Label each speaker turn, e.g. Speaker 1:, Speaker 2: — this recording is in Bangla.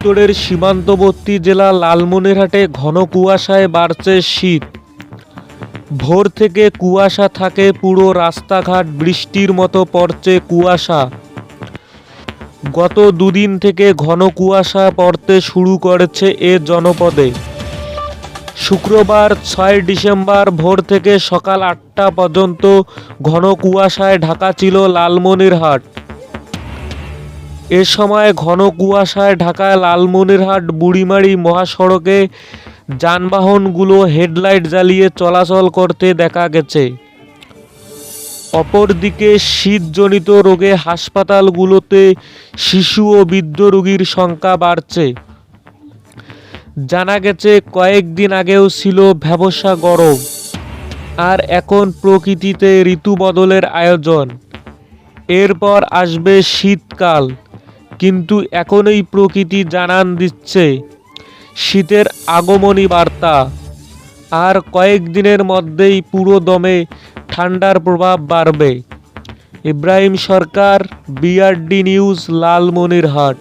Speaker 1: উত্তরের সীমান্তবর্তী জেলা লালমনিরহাটে ঘন কুয়াশায় বাড়ছে শীত। ভোর থেকে কুয়াশা থাকে, পুরো রাস্তাঘাট বৃষ্টির মতো পড়ছে কুয়াশা। গত দুদিন থেকে ঘন কুয়াশা পড়তে শুরু করেছে এ জনপদে। শুক্রবার ছয় ডিসেম্বর ভোর থেকে সকাল আটটা পর্যন্ত ঘন কুয়াশায় ঢাকা ছিল লালমনিরহাট। এ সময় ঘন কুয়াশায় ঢাকায় লালমনিরহাট, বুড়িমারি মহাসড়কে যানবাহনগুলো হেডলাইট জ্বালিয়ে চলাচল করতে দেখা গেছে। অপরদিকে শীতজনিত রোগে হাসপাতালগুলোতে শিশু ও বৃদ্ধ রোগীর সংখ্যা বাড়ছে। জানা গেছে, কয়েকদিন আগেও ছিল ব্যবসা গরম। আর এখন প্রকৃতিতে ঋতু বদলের আয়োজন। এরপর আসবে শীতকাল। কিন্তু এখনই প্রকৃতি জানান দিচ্ছে, শীতের আগমনী বার্তা। আর কয়েকদিনের মধ্যেই পুরো দমে ঠান্ডার প্রভাব বাড়বে। Ibrahim Sarkar, BRD news, Lalmonirhat.